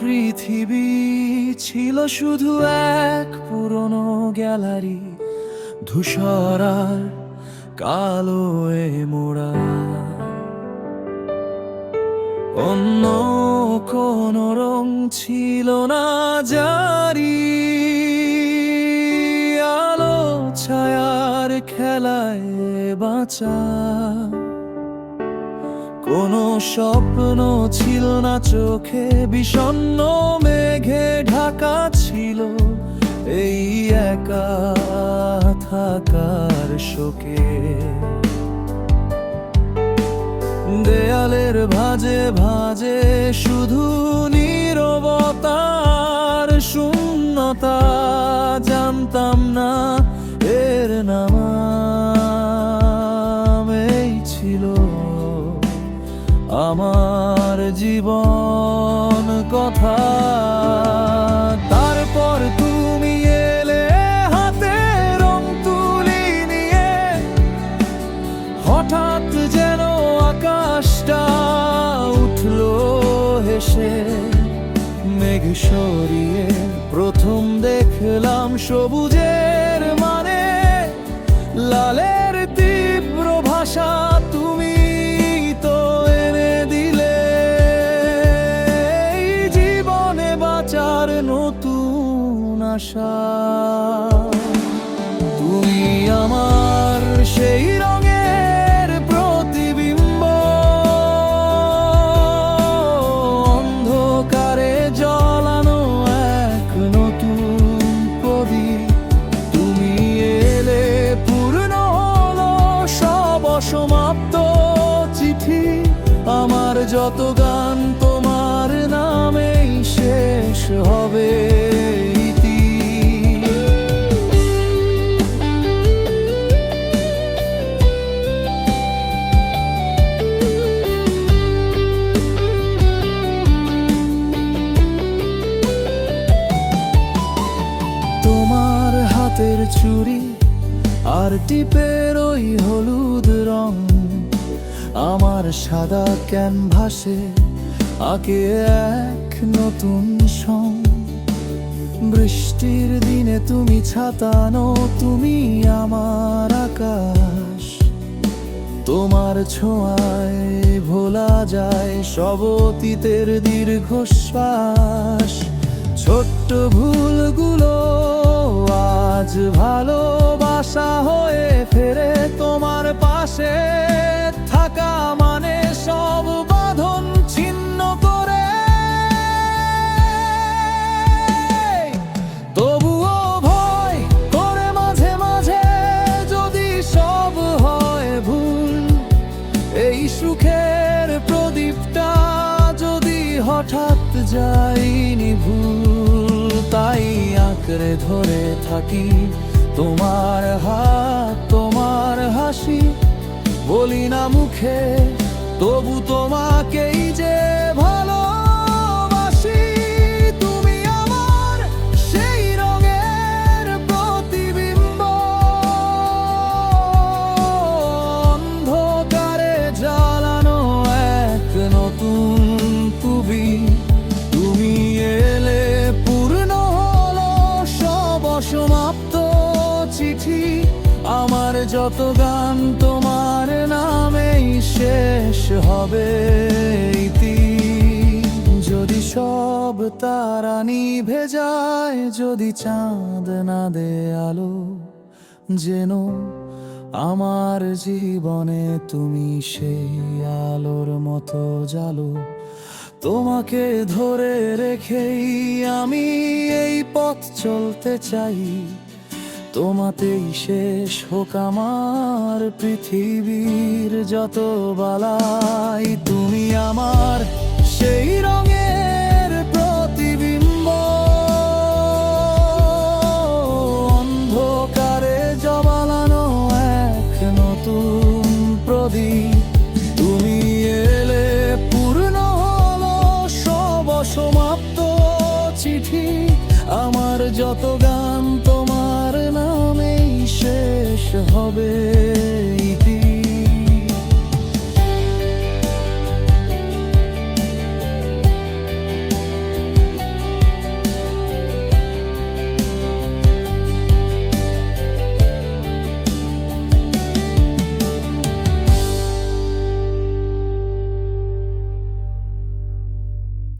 পৃথিবী ছিল শুধু এক পুরনো গ্যালারি ধূসরার কালো এ মোড়া। অন্য কোন রং ছিল না জারি, আলো ছায়ার খেলায় বাঁচা। কোনো স্বপ্ন ছিল না, চোখে বিষণ্ণ মেঘে ঢাকা ছিল। এই একা থাকার শোকে। দেয়ালের ভাজে ভাজে শুধু নীরবতার শূন্যতা জানতাম না, এর নাম আমার জীবন কথা। তারপর তুমি এলে হাতে রং তুলি নিয়ে। হঠাৎ যেন আকাশটা উঠল হেসে। মেঘ সরিয়ে প্রথম দেখলাম সবুজের মানে। লালের তীব্র ভাষা আশা তুমি আমার সেই রঙের চুড়ি আর টিপের ওই হলুদ রং। আমার সাদা ক্যানভাসে আঁকে এক নতুন সং। বৃষ্টির দিনে তুমি ছাতানো, তুমি আমার আকাশ। তোমার ছোঁয়ায় ভোলা যায় সব অতীতের দীর্ঘশ্বাস। ছোট্ট ভুলগুলো আজ ভালোবাসা হয়ে ফেরে তোমার পাশে। থাকা মানে সব বাঁধন ছিন্ন করে। তবুও ভয় করে মাঝে মাঝে যদি সব হয় ভুল। এই সুখের প্রদীপটা যদি হঠাৎ যাইনি ভুল। তাই আঁকড়ে ধরে থাকি। তোমার হাত তোমার হাসি বলি না মুখে তবু তোমাকেই যে যত গান তোমার নামেই শেষ হবে যদি সব তারা নিভে যায়, যদি চাঁদ না দে আলো, যেন আমার জীবনে তুমি সেই আলোর মতো জালো। তোমাকে ধরে রেখেই আমি এই পথ চলতে চাই। তোমাতেই শেষ হোক আমার পৃথিবীর যত বালাই। তুমি আমার সেই রঙের প্রতিবিম্ব। অন্ধকারে জবালানো এক নতুন প্রদীপ। তুমি এলে পূর্ণ হলো সব সমাপ্ত চিঠি। আমার যত গান হবে।